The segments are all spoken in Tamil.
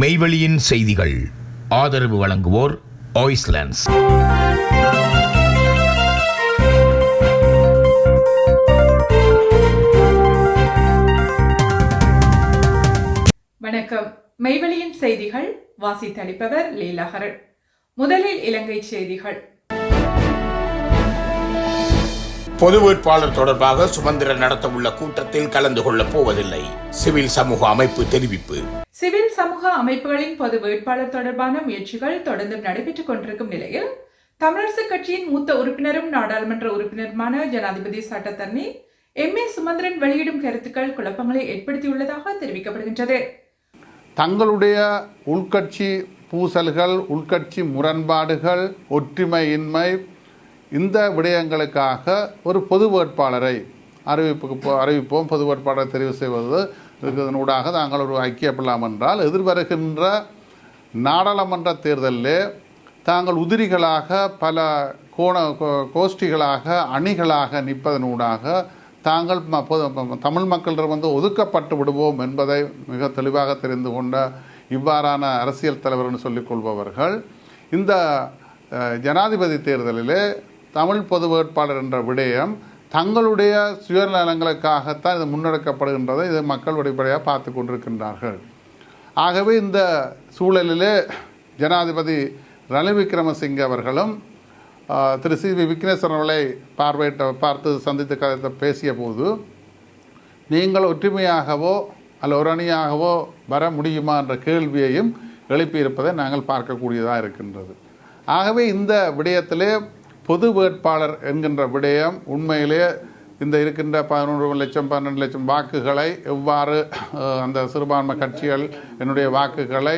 மெய்வெளியின் செய்திகள். ஆதரவு வழங்குவோர் ஆய்ஸ்லாண்ட்ஸ் வணக்கம். மெய்வெளியின் செய்திகள் வாசித்தளிப்பவர் லீலகரன் முதலில் இலங்கை செய்திகள். பொது வேட்பாளர் தொடர்பாக சுமந்திரன் நடத்தவுள்ள கூட்டத்தில் கலந்து கொள்ளப் போவதில்லை. சிவில் சமூக அமைப்பு தெரிவிப்பு. சிவில் சமூக அமைப்புகளின் பொது வேட்பாளர் தொடர்பான முயற்சிகள் தொடர்ந்து நடைபெற்றுக் கொண்டிருக்கும் நிலையில் தமிழரசுக் கட்சியின் மூத்த உறுப்பினரும் நாடாளுமன்ற உறுப்பினருமான ஜனாதிபதி சட்டத்தரணி எம். ஏ. சுமந்திரன் வெளியிடும் கருத்துக்கள் குழப்பங்களை ஏற்படுத்தியுள்ளதாக தெரிவிக்கப்படுகின்றது. தங்களுடைய உள்கட்சி பூசல்கள் உள்கட்சி முரண்பாடுகள் ஒற்றுமையின்மை இந்த விடயங்களுக்காக ஒரு பொது வேட்பாளரை அறிவிப்புக்கு அறிவிப்போம். பொது வேட்பாளரை தெரிவு செய்வது இருக்கிறதனூடாக நாங்கள் ஒரு ஐக்கியப்படலாம் என்றால் எதிர்வருகின்ற நாடாளுமன்ற தேர்தலில் தாங்கள் உதிரிகளாக பல கோண கோ- கோஷ்டிகளாக அணிகளாக நிற்பதனூடாக தாங்கள் தமிழ் மக்களிடம் வந்து ஒதுக்கப்பட்டு விடுவோம் என்பதை மிக தெளிவாக தெரிந்து கொண்ட இவ்வாறான அரசியல் தலைவர்னு சொல்லிக் கொள்பவர்கள் இந்த ஜனாதிபதி தேர்தலிலே தமிழ் பொது வேட்பாளர் என்ற விடயம் தங்களுடைய சுயநலங்களுக்காகத்தான் இது முன்னெடுக்கப்படுகின்றதை இதை மக்கள் வெளிப்படையாக பார்த்து கொண்டிருக்கின்றார்கள். ஆகவே இந்த சூழலிலே ஜனாதிபதி ரணில் விக்ரமசிங்கே அவர்களும் திரு சி வி விக்னேஸ்வரன் அவர்களை பார்வையிட்ட பார்த்து சந்தித்து கதைத்த பேசிய போது நீங்கள் ஒற்றுமையாகவோ அல்ல ஒரு அணியாகவோ வர முடியுமா? என்ற கேள்வியையும் எழுப்பியிருப்பதை நாங்கள் பார்க்கக்கூடியதாக இருக்கின்றது. ஆகவே இந்த விடயத்திலே பொது வேட்பாளர் என்கின்ற விடயம் உண்மையிலே இந்த இருக்கின்ற பதினொன்று லட்சம் பன்னெண்டு லட்சம் வாக்குகளை எவ்வாறு அந்த சிறுபான்மை கட்சிகள் என்னுடைய வாக்குகளை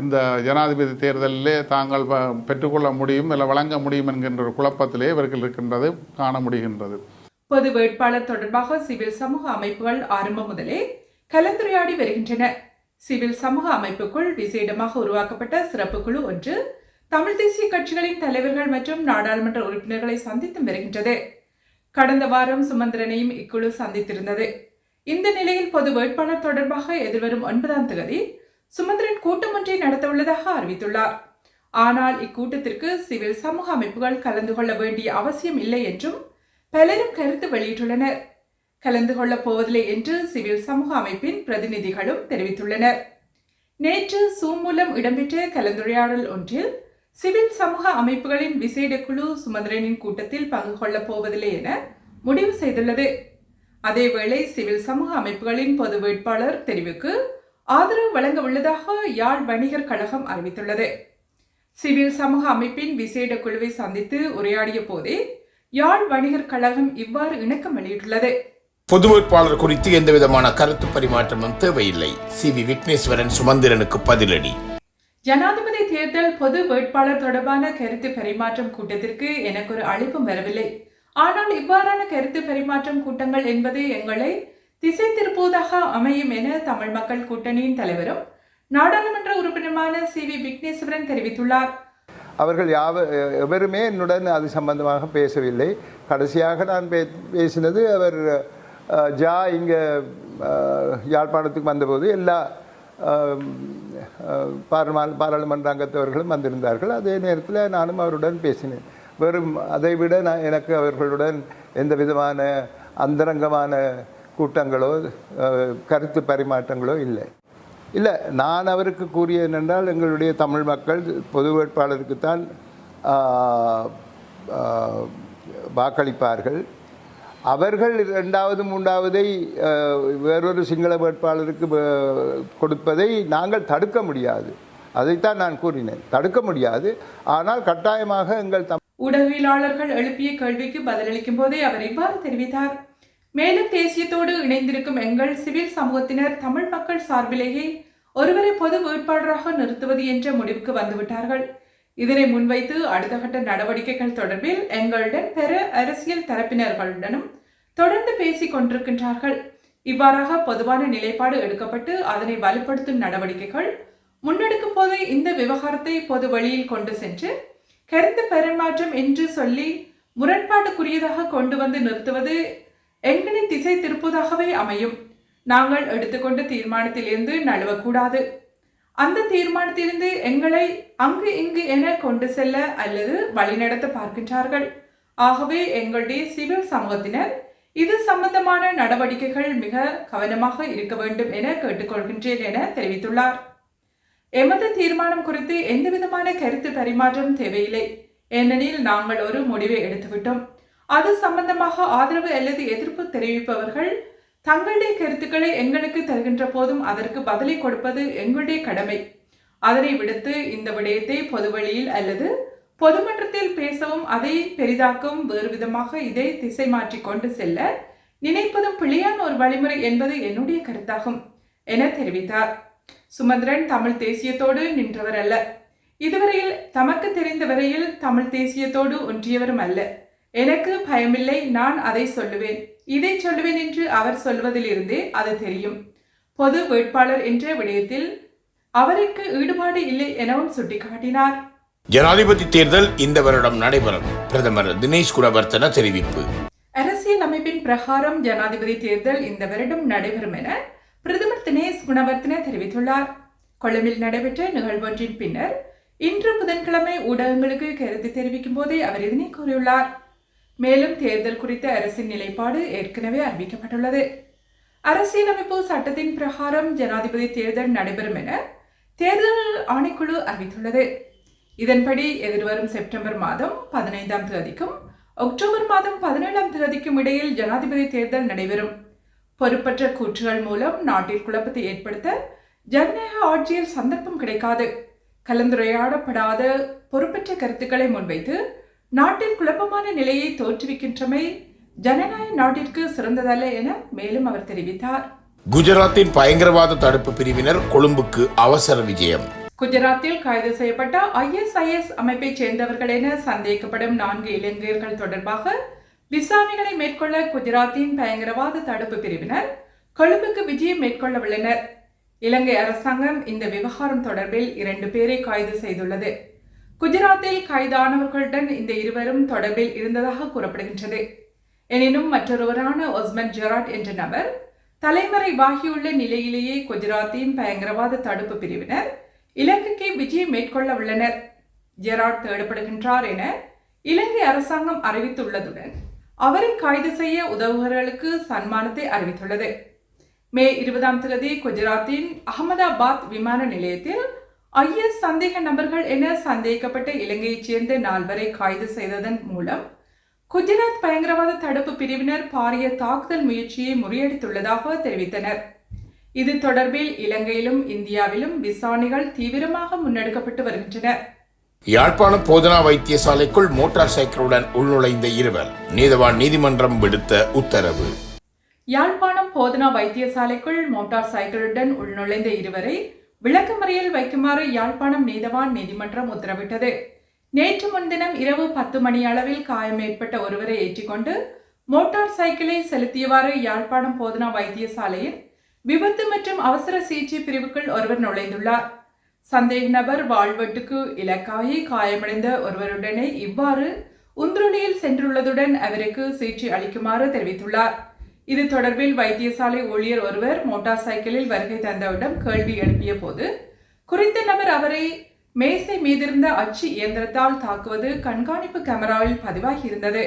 இந்த ஜனாதிபதி தேர்தலிலே தாங்கள் வ- பெற்றுக்கொள்ள முடியும் இல்லை வழங்க முடியும் என்கின்ற ஒரு குழப்பத்திலே இவர்கள் இருக்கின்றது காண முடிகின்றது. பொது வேட்பாளர் தொடர்பாக சிவில் சமூக அமைப்புகள் ஆரம்பம் முதலே கலந்துரையாடி வருகின்றன. சிவில் சமூக அமைப்புக்குள் விசேடமாக உருவாக்கப்பட்ட சிறப்பு குழு ஒன்று தமிழ் தேசிய கட்சிகளின் தலைவர்கள் மற்றும் நாடாளுமன்ற உறுப்பினர்களை சந்தித்தும் வருகின்றது. கடந்த வாரம் சுமந்திரனையும் இக்குழு சந்தித்திருந்தது. இந்த நிலையில் பொது வேட்பாளர் தொடர்பாக எதிர்வரும் ஒன்பதாம் தேதி சுமந்திரன் கூட்டம் ஒன்றை நடத்தவுள்ளதாக அறிவித்துள்ளார். ஆனால் இக்கூட்டத்திற்கு சிவில் சமூக அமைப்புகள் கலந்து கொள்ள வேண்டிய அவசியம் இல்லை என்றும் பலரும் கருத்து வெளியிட்டுள்ளனர். கலந்து கொள்ளப் போவதில்லை என்று சிவில் சமூக அமைப்பின் பிரதிநிதிகளும் தெரிவித்துள்ளனர். நேற்று சூம் மூலம் இடம்பெற்ற கலந்துரையாடல் ஒன்றில் சிவில் சமூக அமைப்புகளின் விசேட குழு சுமந்திரனின் கூட்டத்தில் பங்கு கொள்ளப் போவதில்லை என முடிவு செய்துள்ளது. அதேவேளை சிவில் சமூக அமைப்புகளின் பொது வேட்பாளர் தெரிவுக்கு ஆதரவு வழங்க உள்ளதாக யாழ் வணிகர் கழகம் அறிவித்துள்ளது. சிவில் சமூக அமைப்பின் விசேட குழுவை சந்தித்து உரையாடிய போதே யாழ் வணிகர் கழகம் இவ்வாறு இணக்கம் வெளியிட்டுள்ளது. பொது வேட்பாளர் குறித்து எந்தவிதமான கருத்து பரிமாற்றமும் தேவையில்லை. சி வி விக்னேஸ்வரன் சுமந்திரனுக்கு பதிலடி. ஜனாதிபதி தேர்தல் பொது வேட்பாளர் தொடர்பான கருத்து பரிமாற்றம் கூட்டத்திற்கு எனக்கு ஒரு அழைப்பும் வரவில்லை. ஆனால் இவ்வாறான கருத்து பரிமாற்றம் கூட்டங்கள் என்பது எங்களை திசை திருப்புவதாக அமையும் என தமிழ் மக்கள் கூட்டணியின் தலைவரும் நாடாளுமன்ற உறுப்பினருமான சி வி விக்னேஸ்வரன் தெரிவித்துள்ளார். அவர்கள் யாவ எவருமே என்னுடன் அது சம்பந்தமாக பேசவில்லை. கடைசியாக நான் பே பேசினது அவர் ஜா இங்கே யாழ்ப்பாணத்துக்கு வந்தபோது எல்லா பாராளுமன்ற பாராளுமன்ற அங்கத்தவர்களும் வந்திருந்தார்கள். அதே நேரத்தில் நானும் அவருடன் பேசினேன். வெறும் அதை விட நான் எனக்கு அவர்களுடன் எந்த விதமான அந்தரங்கமான கூட்டங்களோ கருத்து பரிமாற்றங்களோ இல்லை. இல்லை நான் அவருக்கு கூறிய என்னென்றால் எங்களுடைய தமிழ் மக்கள் பொது வேட்பாளருக்குத்தான் வாக்களிப்பார்கள். அவர்கள் இரண்டாவது மூன்றாவதை வேறொரு சிங்கள வேட்பாளருக்கு கொடுப்பதை நாங்கள் தடுக்க முடியாது. அதைத்தான் நான் கூறினேன். தடுக்க முடியாது. ஆனால் கட்டாயமாக எங்கள் தம் ஊடகவியலாளர்கள் எழுப்பிய கேள்விக்கு பதிலளிக்கும் போதே அவர் இவ்வாறு தெரிவித்தார். மேலும் தேசியத்தோடு இணைந்திருக்கும் எங்கள் சிவில் சமூகத்தினர் தமிழ் மக்கள் சார்பிலேயே ஒருவரை பொது வேட்பாளராக நிறுத்துவது என்ற முடிவுக்கு வந்துவிட்டார்கள். இதனை முன்வைத்து அடுத்த கட்ட நடவடிக்கைகள் தொடர்பில் எங்களுடன் பெற அரசியல் தரப்பினர்களுடனும் தொடர்ந்து பேசிக் கொண்டிருக்கின்றார்கள். இவ்வாறாக பொதுவான நிலைப்பாடு எடுக்கப்பட்டு அதனை வலுப்படுத்தும் நடவடிக்கைகள் முன்னெடுக்கும் போதே இந்த விவகாரத்தை பொது வழியில் கொண்டு சென்று கருத்து பரிமாற்றம் என்று சொல்லி முரண்பாட்டுக்குரியதாக கொண்டு வந்து நிறுத்துவது எங்களை திசை திருப்புவதாகவே அமையும். நாங்கள் எடுத்துக்கொண்ட தீர்மானத்திலிருந்து நழுவக்கூடாது. அந்த தீர்மானத்திலிருந்து எங்களை அங்கு இங்கு என கொண்டு செல்ல அல்லது வழிநடத்த பார்க்கின்றார்கள். ஆகவே எங்களுடைய சிவில் சமூகத்தினர் இது சம்பந்தமான நடவடிக்கைகள் மிக கவனமாக இருக்க வேண்டும் என கேட்டுக்கொள்கின்றேன் என தெரிவித்துள்ளார். எமது தீர்மானம் குறித்து எந்தவிதமான கருத்து பரிமாற்றம் தேவையில்லை. ஏனெனில் நாங்கள் ஒரு முடிவை எடுத்துவிட்டோம். அது சம்பந்தமாக ஆதரவு அல்லது எதிர்ப்பு தெரிவிப்பவர்கள் தங்களுடைய கருத்துக்களை எங்களுக்கு தருகின்ற போதும் அதற்கு பதிலை கொடுப்பது எங்களுடைய கடமை. அதனை விடுத்து இந்த விடயத்தை பொதுவெளியில் அல்லது பொதுமன்றத்தில் பேசவும் அதை பெரிதாக்கவும் வேறு விதமாக இதை திசை மாற்றி கொண்டு செல்ல நினைப்பதும் பிழையான ஒரு வழிமுறை என்பது என்னுடைய கருத்தாகும் என தெரிவித்தார். சுமந்திரன் தமிழ் தேசியத்தோடு நின்றவர் அல்ல. இதுவரையில் தமக்கு தெரிந்த வரையில் தமிழ் தேசியத்தோடு ஒன்றியவரும் அல்ல. எனக்கு பயமில்லை நான் அதை சொல்லுவேன். இதை சொல்லுவேன் என்று அவர் சொல்வதிலிருந்தே அது தெரியும். பொது வேட்பாளர் என்ற விடயத்தில் அவருக்கு ஈடுபாடு இல்லை எனவும் சுட்டிக்காட்டினார். ஜனாதிபதி தேர்தல் இந்த வருடம் நடைபெறும். பிரதமர் தினேஷ் குணவர்த்தன தெரிவிப்பு. அரசியல் அமைப்பின் பிரகாரம் ஜனாதிபதி தேர்தல் இந்த வருடம் நடைபெறும் என பிரதமர் தினேஷ் குணவர்த்தன தெரிவித்துள்ளார். கொழும்பில் நடைபெற்ற நிகழ்வொன்றின் பின்னர் இன்று புதன்கிழமை ஊடகங்களுக்கு கருத்து தெரிவிக்கும் போதே அவர் இதனை கூறியுள்ளார். மேலும் தேர்தல் குறித்த அரசின் நிலைப்பாடு ஏற்கனவே அறிவிக்கப்பட்டுள்ளது. அரசியலமைப்பு சட்டத்தின் பிரகாரம் ஜனாதிபதி தேர்தல் நடைபெறும் என தேர்தல் ஆணைக்குழு அறிவித்துள்ளது. இதன்படி எதிர்வரும் செப்டம்பர் மாதம் பதினைந்தாம் தேதிக்கும் அக்டோபர் மாதம் பதினேழாம் தேதிக்கும் இடையில் ஜனாதிபதி தேர்தல் நடைபெறும். பொறுப்பற்ற கூற்றுகள் மூலம் நாட்டில் குழப்பத்தை ஏற்படுத்த ஜனநாயக ஆட்சியில் சந்தர்ப்பம் கிடைக்காது. கலந்துரையாடப்படாத பொறுப்பற்ற கருத்துக்களை முன்வைத்து நாட்டில் குழப்பமான நிலையை தோற்றுவிக்கின்றமை ஜனநாயக நாட்டிற்கு சிறந்ததல்ல என மேலும் அவர் தெரிவித்தார். குஜராத்தின் பயங்கரவாத தடுப்பு பிரிவினர் கொழும்புக்கு அவசர விஜயம். குஜராத்தில் கைது செய்யப்பட்ட ஐஎஸ்ஐஎஸ் அமைப்பைச் சேர்ந்தவர்கள் என சந்தேகிக்கப்படும் நான்கு இளைஞர்கள் தொடர்பாக விசாரணைகளை மேற்கொள்ள குஜராத்தின் பயங்கரவாத தடுப்பு பிரிவினர் கொழும்புக்கு விஜயம் மேற்கொள்ள உள்ளனர் இலங்கை அரசாங்கம் இந்த விவகாரம் தொடர்பில் இரண்டு பேரை கைது செய்துள்ளது. குஜராத்தில் கைதானவர்களுடன் இந்த இருவரும் தொடர்பில் இருந்ததாக கூறப்படுகின்றது. எனினும் மற்றொருவரான ஒஸ்மன் ஜெராட் என்ற நபர் தலைமறைவாகியுள்ள நிலையிலேயே குஜராத்தின் பயங்கரவாத தடுப்பு பிரிவினர் இலங்கைக்கு விஜயம் மேற்கொள்ள உள்ளனர். ஜெராட் தேடப்படுகின்றார் என இலங்கை அரசாங்கம் அறிவித்துள்ளதுடன் அவரை கைது செய்ய உதவுகிறவர்களுக்கு சன்மானத்தை அறிவித்துள்ளது. மே இருபதாம் தேதி குஜராத்தின் அகமதாபாத் விமான நிலையத்தில் ஐஎஸ் சந்தேக நபர்கள் என சந்தேகிக்கப்பட்ட இலங்கையைச் சேர்ந்த நால்வரை கைது செய்ததன் மூலம் குஜராத் பயங்கரவாத தடுப்பு பிரிவினர் பாரிய தாக்குதல் முயற்சியை முறியடித்துள்ளதாக தெரிவித்தனர். இது தொடர்பில் இலங்கையிலும் இந்தியாவிலும் விசாரணைகள் தீவிரமாக முன்னெடுக்கப்பட்டு வருகின்றன. யாழ்ப்பாணம் போதனா வைத்தியசாலைக்குள் மோட்டார் சைக்கிளுடன் உள்நுழைந்த இருவர் நீதவான் நீதிமன்றம் விடுத்த உத்தரவு. யாழ்ப்பாணம் போதனா வைத்தியசாலைக்குள் மோட்டார் சைக்கிளுடன் உள்நுழைந்த இருவரை விளக்கமறியல் வைக்குமாறு யாழ்ப்பாணம் நீதவான் நீதிமன்றம் உத்தரவிட்டது. நேற்று முன்தினம் இரவு பத்து மணி அளவில் காயம் ஏற்பட்ட ஒருவரை ஏற்றிக்கொண்டு மோட்டார் சைக்கிளை செலுத்தியவாறு யாழ்ப்பாணம் போதனா வைத்தியசாலையின் விபத்து மற்றும் அவசர சிகிச்சை பிரிவுக்குள் ஒருவர் நுழைந்துள்ளார். சந்தேக நபர் வாழ்வெட்டுக்கு இலக்காகி காயமடைந்த ஒருவருடனே இவ்வாறு உந்துருளியில் சென்றுள்ளதுடன் அவருக்கு சிகிச்சை அளிக்குமாறு தெரிவித்துள்ளார். இது தொடர்பில் வைத்தியசாலை ஊழியர் ஒருவர் மோட்டார் சைக்கிளில் வருகை தந்தவிடம் கேள்வி எழுப்பிய போது குறித்த நபர் அவரை மேசை மீதிருந்த அச்சு இயந்திரத்தால் தாக்குவது கண்காணிப்பு கேமராவில் பதிவாகியிருந்தது.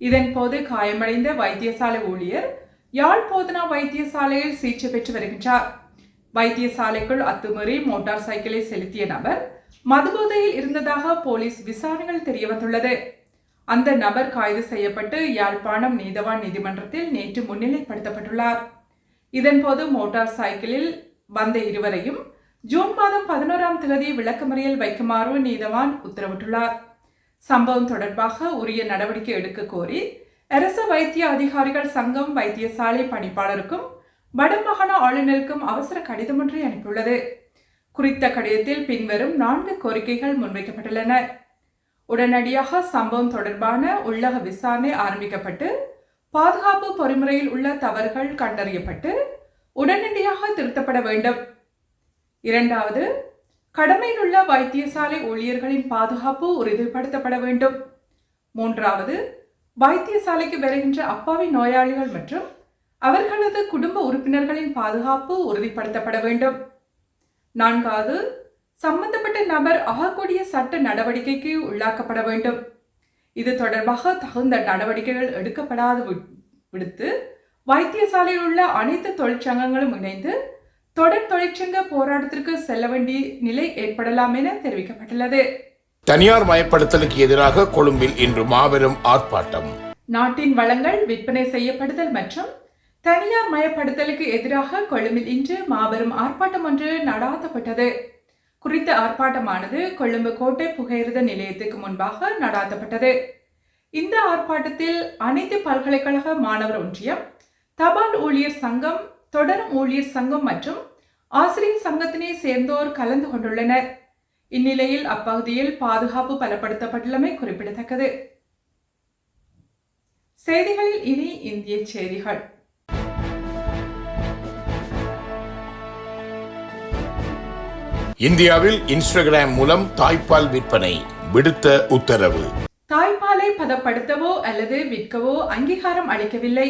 இதன் போது காயமடைந்த வைத்தியசாலை ஊழியர் யாழ் போதனா வைத்தியசாலையில் சிகிச்சை பெற்று வருகின்றார். வைத்தியசாலைக்குள் அத்துமீறி மோட்டார் சைக்கிளை செலுத்திய நபர் மதுபோதையில் இருந்ததாக போலீஸ் விசாரணைகள் தெரியவந்துள்ளது அந்த நபர் கைது செய்யப்பட்டு யாழ்ப்பாணம் நீதவான் நீதிமன்றத்தில் நேற்று முன்னிலைப்படுத்தப்பட்டுள்ளார். இதன்போது மோட்டார் சைக்கிளில் வந்த இருவரையும் ஜூன் மாதம் பதினோராம் தேதி விளக்கமறியல் வைக்குமாறு நீதவான் உத்தரவிட்டுள்ளார். சம்பவம் தொடர்பாக உரிய நடவடிக்கை எடுக்க கோரி அரசு வைத்திய அதிகாரிகள் சங்கம் வைத்தியசாலை பணிப்பாளருக்கும் வடமாகாண ஆளுநருக்கும் அவசர கடிதம் ஒன்றை அனுப்பியுள்ளது. குறித்த கடிதத்தில் பின்வரும் நான்கு கோரிக்கைகள் முன்வைக்கப்பட்டுள்ளன. உடனடியாக சம்பவம் தொடர்பான உள்ளக விசாரணை ஆரம்பிக்கப்பட்டு பாதுகாப்பு பொறிமுறையில் உள்ள தவறுகள் கண்டறியப்பட்டு உடனடியாக திருத்தப்பட வேண்டும். இரண்டாவது கடமையில் உள்ள வைத்தியசாலை ஊழியர்களின் பாதுகாப்பு உறுதிப்படுத்தப்பட வேண்டும். மூன்றாவது வைத்தியசாலைக்கு வருகின்ற அப்பாவி நோயாளிகள் மற்றும் அவர்களது குடும்ப உறுப்பினர்களின் பாதுகாப்பு உறுதிப்படுத்தப்பட வேண்டும். நான்காவது சம்பந்தப்பட்ட நபர் ஆகக்கூடிய சட்ட நடவடிக்கைக்கு உள்ளாக்கப்பட வேண்டும். இது தொடர்பாக தகுந்த நடவடிக்கைகள் எடுக்கப்படாது விடுத்து வைத்தியசாலையில் உள்ள அனைத்து தொழிற்சங்கங்களும் இணைந்து தொடர் தொழிற்சங்க போராட்டத்திற்கு செல்ல வேண்டிய நிலை ஏற்படலாம் என தெரிவிக்கப்பட்டுள்ளது. தனியார் மயப்படுத்தலுக்கு எதிராக கொழும்பில் இன்று மாபெரும் ஆர்ப்பாட்டம். நாட்டின் வளங்கள் விற்பனை செய்யப்படுதல் மற்றும் தனியார் மயப்படுத்தலுக்கு எதிராக கொழும்பில் இன்று மாபெரும் ஆர்ப்பாட்டம் ஒன்று நடாத்தப்பட்டது. குறித்த ஆர்ப்பாட்டமானது கொழும்பு கோட்டை புகையிரத நிலையத்துக்கு முன்பாக நடாத்தப்பட்டது. இந்த ஆர்ப்பாட்டத்தில் அனைத்து பல்கலைக்கழக மாணவர் ஒன்றியம் தபால் ஊழியர் சங்கம் தொடரும் ஊழியர் சங்கம் மற்றும் ஆசிரியர் சங்கத்தினை சேர்ந்தோர் கலந்து கொண்டுள்ளனர். இந்நிலையில் அப்பகுதியில் பாதுகாப்பு பலப்படுத்தப்பட்டுள்ளமை குறிப்பிடத்தக்கது. செய்திகளில் இனி இந்திய செய்திகள். இந்தியாவில் இன்ஸ்டாகிராம் மூலம் தாய்ப்பால் விற்பனை விடுத்த உத்தரவு. தாய்ப்பாலை பதப்படுத்தவோ அல்லது விற்கவோ அங்கீகாரம் அளிக்கவில்லை.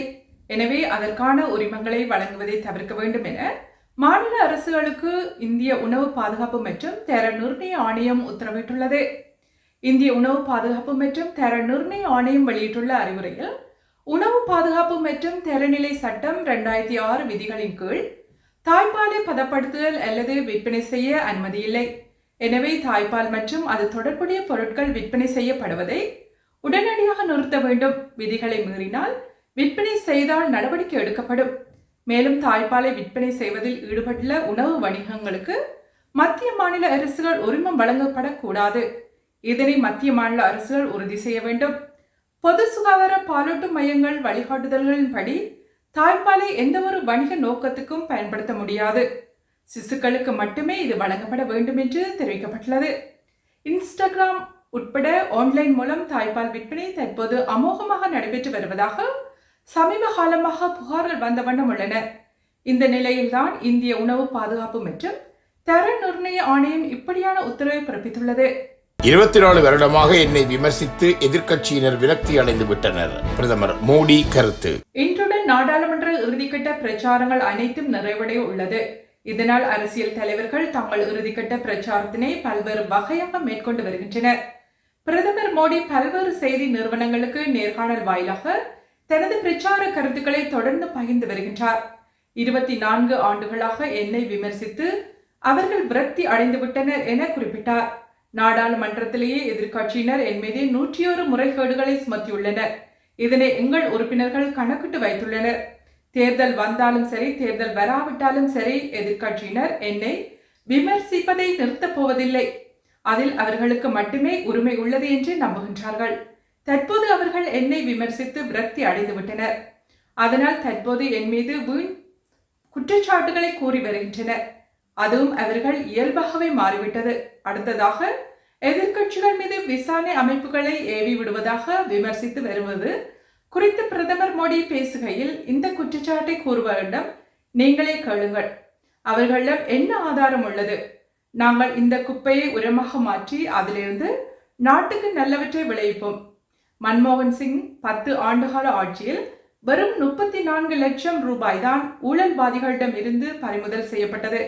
எனவே அதற்கான உரிமங்களை வழங்குவதை தவிர்க்க வேண்டும் என மாநில அரசுகளுக்கு இந்திய உணவு பாதுகாப்பு மற்றும் தர நிர்ணய ஆணையம் உத்தரவிட்டுள்ளது. இந்திய உணவு பாதுகாப்பு மற்றும் தர நிர்ணய ஆணையம் வெளியிட்டுள்ள அறிவுரையில் உணவு பாதுகாப்பு மற்றும் தரநிலை சட்டம் ரெண்டாயிரத்தி ஆறு விதிகளின் கீழ் தாய்ப்பாலை பதப்படுத்துதல் அல்லது விற்பனை செய்ய அனுமதியில்லை எனவே தாய்ப்பால் மற்றும் அது தொடர்புடைய பொருட்கள் விற்பனை செய்யப்படுவதை உடனடியாக நிறுத்த வேண்டும். விதிகளை மீறினால் விற்பனை செய்தால் நடவடிக்கை எடுக்கப்படும். மேலும் தாய்ப்பாலை விற்பனை செய்வதில் ஈடுபட்டுள்ள உணவு வணிகங்களுக்கு மத்திய மாநில அரசுகள் உரிமம் வழங்கப்படக்கூடாது. இதனை மத்திய மாநில அரசுகள் உறுதி செய்ய வேண்டும். பொது சுகாதார பாலூட்டும் மையங்கள் வழிகாட்டுதல்களின்படி தாய்ப்பாலை எந்தவொரு வணிக நோக்கத்துக்கும் பயன்படுத்த முடியாது. சிசுக்களுக்கு மட்டுமே இது வழங்கப்பட வேண்டும் என்று தெரிவிக்கப்பட்டுள்ளது. இன்ஸ்டாகிராம் உட்பட ஆன்லைன் மூலம் தாய்ப்பால் விற்பனை தற்போது அமோகமாக நடைபெற்று வருவதாக சமீப காலமாக புகார்கள் வந்த வண்ணம் உள்ளன. இந்த நிலையில்தான் இந்திய உணவு பாதுகாப்பு மற்றும் தர நிர்ணய ஆணையம் இப்படியான உத்தரவை பிறப்பித்துள்ளது. இருபத்தி நாலு வருடமாக என்னை விமர்சித்து எதிர்க்கட்சியினர் விரக்தி அடைந்து விட்டனர். பிரதமர் மோடி கருத்து. இன்றுடன் நாடாளுமன்ற இறுதிக்கட்ட பிரச்சாரங்கள் அனைத்தும் நிறைவடைய உள்ளது. இதனால் அரசியல் தலைவர்கள் தங்கள் இறுதிக்கட்ட பிரச்சாரத்தினை பல்வேறு வகையாக மேற்கொண்டு வருகின்றனர். பிரதமர் மோடி பல்வேறு செய்தி நிறுவனங்களுக்கு நேர்காணல் வாயிலாக தனது பிரச்சார கருத்துக்களை தொடர்ந்து பகிர்ந்து வருகின்றார். இருபத்தி நான்கு ஆண்டுகளாக என்னை விமர்சித்து அவர்கள் விரக்தி அடைந்துவிட்டனர் என குறிப்பிட்டார். நாடாளுமன்றத்திலேயே எதிர்க்கட்சியினர் என் மீது நூற்றியோரு முறைகேடுகளை சுமத்தியுள்ளனர். இதனை எங்கள் உறுப்பினர்கள் கணக்கிட்டு வைத்துள்ளனர். தேர்தல் வந்தாலும் சரி தேர்தல் வராவிட்டாலும் சரி எதிர்க்கட்சியினர் என்னை விமர்சிப்பதை நிறுத்தப் போவதில்லை. அதில் அவர்களுக்கு மட்டுமே உரிமை உள்ளது என்று நம்புகின்றார்கள். தற்போது அவர்கள் என்னை விமர்சித்து விரக்தி அடைந்துவிட்டனர். அதனால் தற்போது என் மீது வீண் குற்றச்சாட்டுகளை கூறி வருகின்றனர். அதுவும் அவர்கள் இயல்பாகவே மாறிவிட்டது. அடுத்ததாக எதிர்க்கட்சிகள் மீது விசாரணை அமைப்புகளை ஏவி விடுவதாக விமர்சித்து வருவது குறித்து பிரதமர் மோடி பேசுகையில் இந்த குற்றச்சாட்டை கூறுவரிடம் நீங்களே கேளுங்கள். அவர்களிடம் என்ன ஆதாரம் உள்ளது? நாங்கள் இந்த குப்பையை உரமாக மாற்றி அதிலிருந்து நாட்டுக்கு நல்லவற்றை விளைவிப்போம். மன்மோகன் சிங் பத்து ஆண்டுகால ஆட்சியில் வெறும் முப்பத்தி நான்கு லட்சம் ரூபாய் தான் ஊழல்வாதிகளிடம் இருந்து பறிமுதல் செய்யப்பட்டது.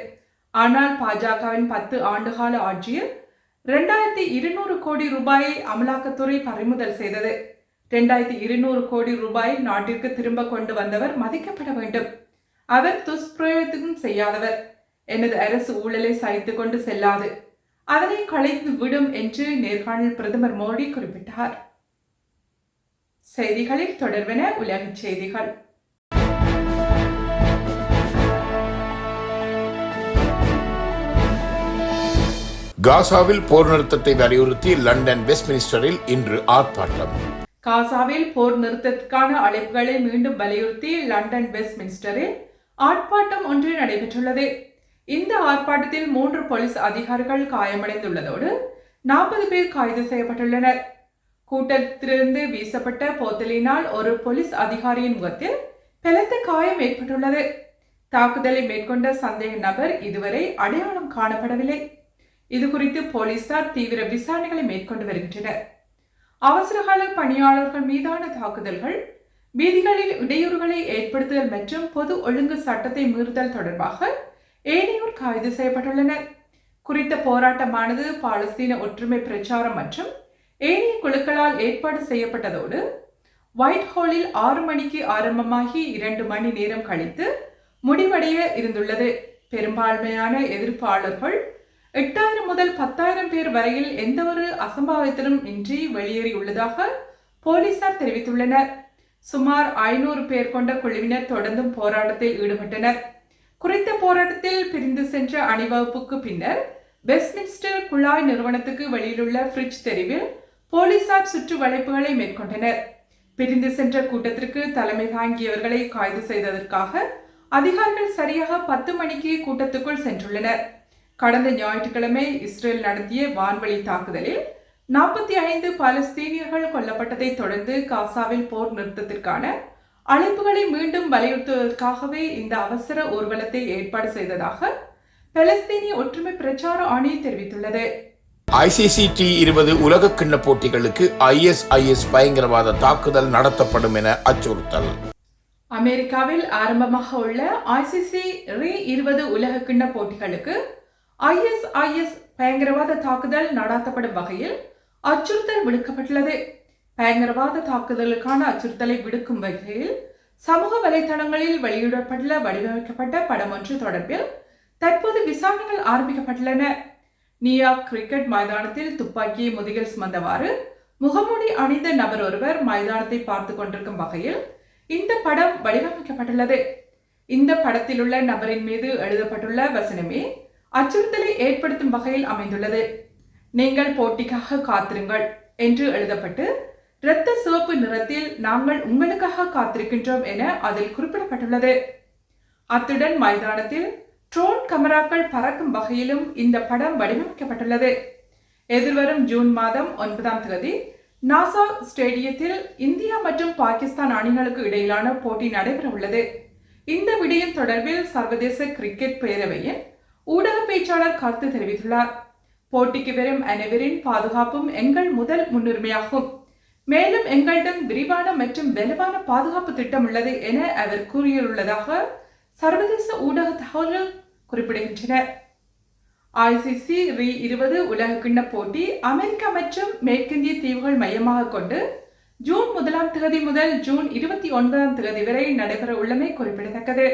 ஆனால் பாஜகவின் பத்து ஆண்டுகால ஆட்சியில் ரெண்டாயிரத்தி இருநூறு கோடி ரூபாயை அமலாக்கத்துறை பறிமுதல் செய்தது. ரெண்டாயிரத்தி இருநூறு கோடி ரூபாய் நாட்டிற்கு திரும்ப கொண்டு வந்தவர் மதிக்கப்பட வேண்டும். அவர் துஷ்பிரயோகத்துக்கும் செய்யாதவர். எனது அரசு ஊழலை சகித்துக் கொண்டு செல்லாது. அதனை களைத்து விடும் என்று நேர்காணல் பிரதமர் மோடி குறிப்பிட்டார். செய்திகளில் தொடர்பென உலகச் செய்திகள். காசாவில் போர் நிறுத்தத்தை வலியுறுத்தி லண்டன் வெஸ்ட்மினிஸ்டரில் இன்று ஆர்ப்பாட்டம். காசாவில் போர் நிறுத்தத்துக்கான அழைப்புகளை மீண்டும் வலியுறுத்தி லண்டன் வெஸ்ட்மின்ஸ்டரில் ஆர்ப்பாட்டம் ஒன்று நடைபெற்றுள்ளது. இந்த ஆர்ப்பாட்டத்தில் மூன்று போலீஸ் அதிகாரிகள் காயமடைந்துள்ளதோடு நாற்பது பேர் கைது செய்யப்பட்டுள்ளனர். கூட்டத்திலிருந்து வீசப்பட்ட போத்தலினால் ஒரு போலீஸ் அதிகாரியின் முகத்தில் பலத்த காயம் ஏற்பட்டுள்ளது. தாக்குதலை மேற்கொண்ட சந்தேக நபர் இதுவரை அடையாளம் காணப்படவில்லை. இது குறித்து போலீசார் தீவிர விசாரணைகளை மேற்கொண்டு வருகின்றனர். அவசரகால பணியாளர்கள் மீதான தாக்குதல்கள் வீதிகளில் இடையூறுகளை ஏற்படுத்துதல் மற்றும் பொது ஒழுங்கு சட்டத்தை மீறுதல் தொடர்பாக ஏனையோர் கைது செய்யப்பட்டுள்ளனர். குறித்த போராட்டமானது பாலஸ்தீன ஒற்றுமை பிரச்சாரம் மற்றும் ஏனைய குழுக்களால் ஏற்பாடு செய்யப்பட்டதோடு ஒயிட் ஹாலில் ஆறு மணிக்கு ஆரம்பமாகி இரண்டு மணி நேரம் கழித்து முடிவடைய இருந்துள்ளது. பெரும்பான்மையான எதிர்ப்பாளர்கள் எட்டாயிரம் முதல் பத்தாயிரம் பேர் வரையில் எந்தவொரு அசம்பாவிதத்திலும் இன்றி வெளியேறியுள்ளதாக போலீசார் தெரிவித்துள்ளனர். சுமார் ஐநூறு பேர் கொண்ட குழுவினர் தொடர்ந்தும் போராட்டத்தில் ஈடுபட்டனர். குறித்த போராட்டத்தில் பிரிந்து சென்ற அணிவகுப்புக்கு பின்னர் வெஸ்ட்மின்ஸ்டர் குழாய் நிறுவனத்துக்கு வெளியிலுள்ள ஃப்ரிட்ஜ் தெருவில் போலீசார் சுற்று வளைப்புகளை மேற்கொண்டனர். பிரிந்து சென்ற கூட்டத்திற்கு தலைமை தாங்கியவர்களை கைது செய்ததற்காக அதிகாரிகள் சரியாக பத்து மணிக்கு கூட்டத்துக்குள் சென்றுள்ளனர். கடந்த ஞாயிற்றுக்கிழமை இஸ்ரேல் நடத்திய வான்வழி தாக்குதலில் நாற்பத்தி ஐந்து பாலஸ்தீனியர்கள் கொல்லப்பட்டதை தொடர்ந்து காசாவில் போர் நிறுத்தத்திற்கான அழைப்புகளை மீண்டும் வலியுறுத்துவதற்காகவே இந்த அவசர ஊர்வலத்தை ஏற்பாடு செய்ததாக பலஸ்தீனிய ஒற்றுமை பிரச்சார ஆணையம் தெரிவித்துள்ளது. ஐசிசி டி இருபது உலக கிண்ண போட்டிகளுக்கு ஐஎஸ்ஐஎஸ் பயங்கரவாத தாக்குதல் நடத்தப்படும் என அச்சுறுத்தல். அமெரிக்காவில் ஆரம்பமாக உள்ள ஐசிசி ரீ இருபது உலக கிண்ண போட்டிகளுக்கு ஐஎஸ்ஐஎஸ் பயங்கரவாத தாக்குதல் நடத்தப்படும் வகையில் அச்சுறுத்தல் விடுக்கப்பட்டுள்ளது. பயங்கரவாத தாக்குதலுக்கான அச்சுறுத்தலை விடுக்கும் வகையில் சமூக வலைதளங்களில் வெளியிடப்பட்டுள்ள வடிவமைக்கப்பட்ட படம் ஒன்று தொடர்பில் தற்போது விசாரணைகள் ஆரம்பிக்கப்பட்டுள்ளன. நியூயார்க் கிரிக்கெட் மைதானத்தில் துப்பாக்கியை முதுகில் சுமந்தவாறு முகமூடி அணிந்த நபர் ஒருவர் மைதானத்தை பார்த்து கொண்டிருக்கும் வகையில் இந்த படம் வடிவமைக்கப்பட்டுள்ளது. இந்த படத்தில் உள்ள நபரின் மீது எழுதப்பட்டுள்ள வசனமே அச்சுறுத்தலை ஏற்படுத்தும் வகையில் அமைந்துள்ளது. நீங்கள் போட்டிக்காக காத்திருங்கள் என்று எழுதப்பட்டு இரத்த சிவப்பு நிறத்தில் நாங்கள் உங்களுக்காக காத்திருக்கின்றோம் என அதில் குறிப்பிடப்பட்டுள்ளது. அத்துடன் மைதானத்தில் ட்ரோன் கமராக்கள் பறக்கும் வகையிலும் இந்த படம் வடிவமைக்கப்பட்டுள்ளது. எதிர்வரும் ஜூன் மாதம் ஒன்பதாம் தேதி நாசா ஸ்டேடியத்தில் இந்தியா மற்றும் பாகிஸ்தான் அணிகளுக்கு இடையிலான போட்டி நடைபெற உள்ளது இந்த விடயம் தொடர்பில் சர்வதேச கிரிக்கெட் பேரவையின் ஊடக பேச்சாளர் கருத்து தெரிவித்துள்ளார். போட்டிக்கு வரும் அனைவரின் பாதுகாப்பும் எங்கள் முதல் முன்னுரிமையாகும். மேலும் எங்களிடம் விரிவான மற்றும் வலுவான பாதுகாப்பு திட்டம் உள்ளது என அவர் கூறியுள்ளதாக சர்வதேச ஊடக தகவல்கள் குறிப்பிடுகின்றன. ஐசிசி ரி இருபது உலக கிண்ண போட்டி அமெரிக்கா மற்றும் மேற்கிந்திய தீவுகள் மையமாக கொண்டு ஜூன் முதலாம் தேதி முதல் ஜூன் இருபத்தி ஒன்பதாம் தேதி வரை நடைபெற உள்ளமை குறிப்பிடத்தக்கது.